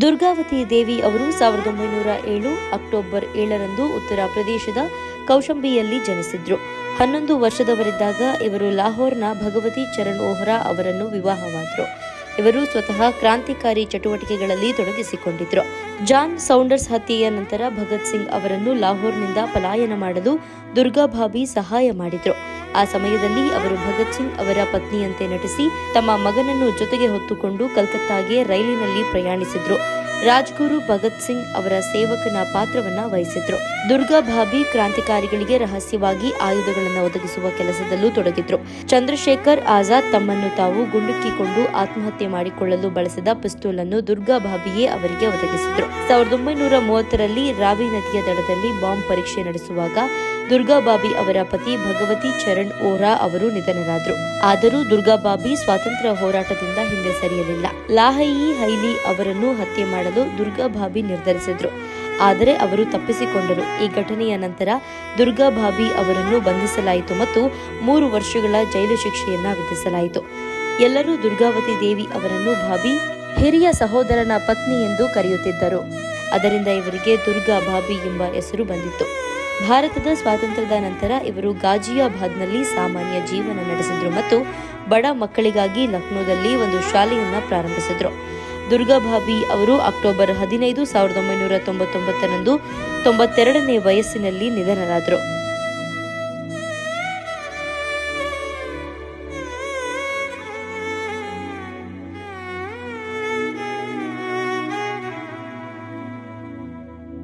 ದುರ್ಗಾವತಿ ದೇವಿ ಅವರು ಸಾವಿರದ ಒಂಬೈನೂರ ಏಳು ಅಕ್ಟೋಬರ್ ಏಳರಂದು ಉತ್ತರ ಪ್ರದೇಶದ ಕೌಶಂಬಿಯಲ್ಲಿ ಜನಿಸಿದ್ರು. ಹನ್ನೊಂದು ವರ್ಷದವರಿದ್ದಾಗ ಇವರು ಲಾಹೋರ್ನ ಭಗವತಿ ಚರಣ್ ಓಹ್ರಾ ಅವರನ್ನು ವಿವಾಹವಾದರು. ಇವರು ಸ್ವತಃ ಕ್ರಾಂತಿಕಾರಿ ಚಟುವಟಿಕೆಗಳಲ್ಲಿ ತೊಡಗಿಸಿಕೊಂಡಿದ್ರು. ಜಾನ್ ಸೌಂಡರ್ಸ್ ಹತ್ಯೆಯ ನಂತರ ಭಗತ್ ಸಿಂಗ್ ಅವರನ್ನು ಲಾಹೋರ್ನಿಂದ ಪಲಾಯನ ಮಾಡಲು ದುರ್ಗಾಭಾಬಿ ಸಹಾಯ ಮಾಡಿದ್ರು. ಆ ಸಮಯದಲ್ಲಿ ಅವರು ಭಗತ್ ಸಿಂಗ್ ಅವರ ಪತ್ನಿಯಂತೆ ನಟಿಸಿ ತಮ್ಮ ಮಗನನ್ನು ಜೊತೆಗೆ ಹೊತ್ತುಕೊಂಡು ಕಲ್ಕತ್ತಾಗೆ ರೈಲಿನಲ್ಲಿ ಪ್ರಯಾಣಿಸಿದ್ರು. ರಾಜ್ಗುರು ಭಗತ್ ಸಿಂಗ್ ಅವರ ಸೇವಕನ ಪಾತ್ರವನ್ನ ವಹಿಸಿದ್ರು. ದುರ್ಗಾ ಭಾಬಿ ಕ್ರಾಂತಿಕಾರಿಗಳಿಗೆ ರಹಸ್ಯವಾಗಿ ಆಯುಧಗಳನ್ನು ಒದಗಿಸುವ ಕೆಲಸದಲ್ಲೂ ತೊಡಗಿದ್ರು. ಚಂದ್ರಶೇಖರ್ ಆಜಾದ್ ತಮ್ಮನ್ನು ತಾವು ಗುಂಡುಕ್ಕಿಕೊಂಡು ಆತ್ಮಹತ್ಯೆ ಮಾಡಿಕೊಳ್ಳಲು ಬಳಸಿದ ಪಿಸ್ತೂಲ್ ಅನ್ನು ದುರ್ಗಾ ಭಾಬಿಯೇ ಅವರಿಗೆ ಒದಗಿಸಿದ್ರು. ಸಾವಿರದ ಒಂಬೈನೂರ ಮೂವತ್ತರಲ್ಲಿ ರಾವಿ ನದಿಯ ದಡದಲ್ಲಿ ಬಾಂಬ್ ಪರೀಕ್ಷೆ ನಡೆಸುವಾಗ ದುರ್ಗಾಬಾಬಿ ಅವರ ಪತಿ ಭಗವತಿ ಚರಣ್ ಓರಾ ಅವರು ನಿಧನರಾದರು. ಆದರೂ ದುರ್ಗಾಬಾಬಿ ಸ್ವಾತಂತ್ರ್ಯ ಹೋರಾಟದಿಂದ ಹಿಂದೆ ಸರಿಯಲಿಲ್ಲ. ಲಾಹಯಿ ಹೈಲಿ ಅವರನ್ನು ಹತ್ಯೆ ಮಾಡಲು ದುರ್ಗಾಭಾಬಿ ನಿರ್ಧರಿಸಿದ್ರು. ಆದರೆ ಅವರು ತಪ್ಪಿಸಿಕೊಂಡರು. ಈ ಘಟನೆಯ ನಂತರ ದುರ್ಗಾಭಾಬಿ ಅವರನ್ನು ಬಂಧಿಸಲಾಯಿತು ಮತ್ತು ಮೂರು ವರ್ಷಗಳ ಜೈಲು ಶಿಕ್ಷೆಯನ್ನ ವಿಧಿಸಲಾಯಿತು. ಎಲ್ಲರೂ ದುರ್ಗಾವತಿ ದೇವಿ ಅವರನ್ನು ಭಾಬಿ, ಹಿರಿಯ ಸಹೋದರನ ಪತ್ನಿ ಎಂದು ಕರೆಯುತ್ತಿದ್ದರು. ಅದರಿಂದ ಇವರಿಗೆ ದುರ್ಗಾ ಭಾಬಿ ಎಂಬ ಹೆಸರು ಬಂದಿತ್ತು. ಭಾರತದ ಸ್ವಾತಂತ್ರ್ಯದ ನಂತರ ಇವರು ಗಾಜಿಯಾಬಾದ್ನಲ್ಲಿ ಸಾಮಾನ್ಯ ಜೀವನ ನಡೆಸಿದ್ರು ಮತ್ತು ಬಡ ಮಕ್ಕಳಿಗಾಗಿ ಲಕ್ನೋದಲ್ಲಿ ಒಂದು ಶಾಲೆಯನ್ನು ಪ್ರಾರಂಭಿಸಿದ್ರು. ದುರ್ಗಾಭಾಬಿ ಅವರು ಅಕ್ಟೋಬರ್ ಹದಿನೈದು ಸಾವಿರದ ಒಂಬೈನೂರ ತೊಂಬತ್ತೊಂಬತ್ತರಂದು ತೊಂಬತ್ತೆರಡನೇ ವಯಸ್ಸಿನಲ್ಲಿ ನಿಧನರಾದರು.